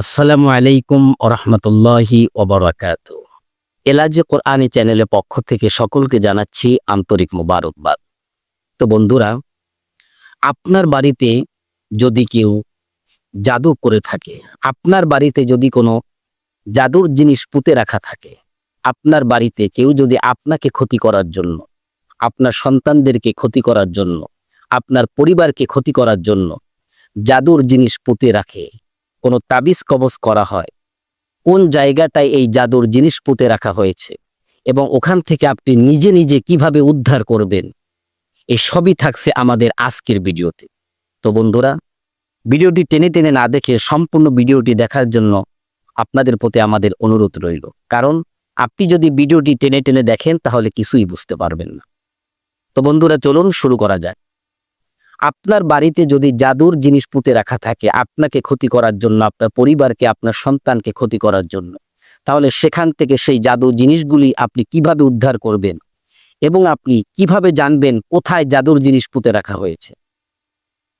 আসসালামু আলাইকুম ওরহমতুল্লাহি ওবরাকাত। এলাজে কোরআনি চ্যানেলের পক্ষ থেকে সকলকে জানাচ্ছি আন্তরিক মোবারকবাদ। তো বন্ধুরা, আপনার বাড়িতে যদি কেউ জাদু করে থাকে, আপনার বাড়িতে যদি কোনো জাদুর জিনিস পুঁতে রাখা থাকে, আপনার বাড়িতে কেউ যদি আপনাকে ক্ষতি করার জন্য, আপনার সন্তানদেরকে ক্ষতি করার জন্য, আপনার পরিবারকে ক্ষতি করার জন্য জাদুর জিনিস পুঁতে রাখে কোনো তাবিজ কবজ করা হয়। কোন জায়গাটায় এই জাদুর জিনিস পুঁতে রাখা হয়েছে? এবং ওখান থেকে আপনি নিজে নিজে কীভাবে উদ্ধার করবেন? এই সবই থাকছে আমাদের আজকের ভিডিওতে। তো বন্ধুরা, ভিডিওটি টেনে টেনে না দেখে সম্পূর্ণ ভিডিওটি দেখার জন্য আপনাদের প্রতি আমাদের অনুরোধ রইল। কারণ আপনি যদি ভিডিওটি টেনে টেনে দেখেন, তাহলে কিছুই বুঝতে পারবেন না। তো বন্ধুরা, চলুন শুরু করা যায় আপনার বাড়িতে যদি জাদুর জিনিস পুঁতে রাখা থাকে আপনাকে ক্ষতি করার জন্য, আপনার পরিবারকে, আপনার সন্তানকে ক্ষতি করার জন্য, তাহলে সেখান থেকে সেই জাদুর জিনিসগুলি আপনি কীভাবে উদ্ধার করবেন এবং আপনি কীভাবে জানবেন কোথায় জাদুর জিনিস পুঁতে রাখা হয়েছে?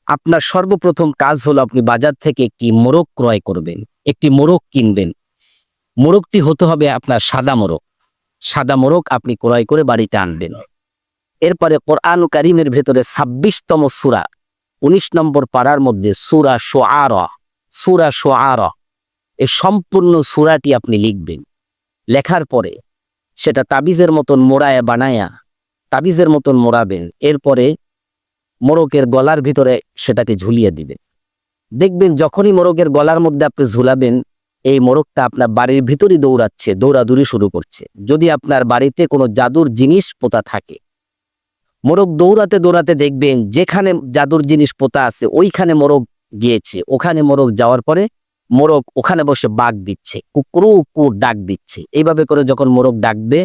আপনার সর্বপ্রথম কাজ হলো আপনি বাজার থেকে একটি মোরগ ক্রয় করবেন, একটি মোরগ কিনবেন। মোরগটি হতে হবে আপনার সাদা মোরগ। সাদা মোরগ আপনি ক্রয় করে বাড়িতে আনবেন। এরপরে কোরআন কারিমের ভেতরে ছাব্বিশতম সুরা, উনিশ নম্বর পাড়ার মধ্যে সুরা সোয়ার সুরা সোয়ার এই সম্পূর্ণ সুরাটি আপনি লিখবেন। লেখার পরে সেটা তাবিজের মতন মোড়ায় বানায়া তাবিজের মতন মোড়াবেন, এরপরে মোরকের গলার ভিতরে সেটাকে ঝুলিয়ে দিবেন। দেখবেন যখনই মোরকের গলার মধ্যে আপনি ঝুলাবেন, এই মোরগটা আপনার বাড়ির ভিতরই দৌড়াচ্ছে, দৌড়াদৌড়ি শুরু করছে। যদি আপনার বাড়িতে কোনো জাদুর জিনিস পোতা থাকে মোরগ দৌড়াতে দৌড়াতে দেখবেন যেখানে জাদুর জিনিস পোতা আছে, ওইখানে মোরগ গিয়েছে। ওখানে মোরগ যাওয়ার পরে মোরগ ওখানে বসে বাঘ দিচ্ছে কুকুরু কুকুর ডাক দিচ্ছে। এইভাবে করে যখন মোরগ ডাকবে,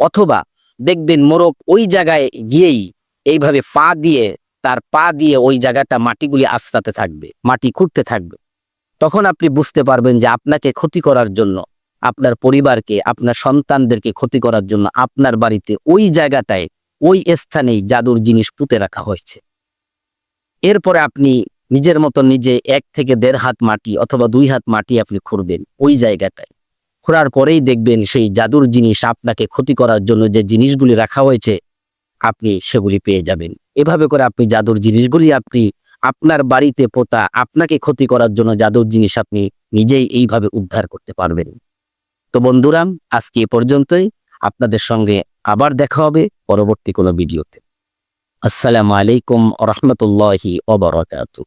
অথবা দেখবেন মোরগ ওই জায়গায় গিয়েই এইভাবে পা দিয়ে, তার পা দিয়ে ওই জায়গাটা মাটিগুলি আশ্রাতে থাকবে, মাটি খুঁড়তে থাকবে। তখন আপনি বুঝতে পারবেন যে আপনাকে ক্ষতি করার জন্য, আপনার পরিবারকে, আপনার সন্তানদেরকে ক্ষতি করার জন্য আপনার বাড়িতে ওই জায়গাটায় ওই স্থানেই জাদুর জিনিস পুঁতে রাখা হয়েছে। এরপরে আপনি নিজের মতো নিজে এক থেকে দেড় হাত মাটি অথবা দুই হাত মাটি আপনি খুঁড়বেন ওই জায়গাটায়। খোঁড়ার পরেই দেখবেন সেই জাদুর জিনিস আপনাকে ক্ষতি করার জন্য যে জিনিসগুলি রাখা হয়েছে, আপনি সেগুলি পেয়ে যাবেন। এভাবে করে আপনি জাদুর জিনিসগুলি আপনি আপনার বাড়িতে পোতা, আপনাকে ক্ষতি করার জন্য জাদুর জিনিস আপনি নিজেই এইভাবে উদ্ধার করতে পারবেন। তো বন্ধুরা, আজকে এ পর্যন্তই। আপনাদের সঙ্গে আবার দেখা হবে পরবর্তী কোনো ভিডিওতে। আসসালামু আলাইকুম রহমতুল্লাহি ওবরাকাতু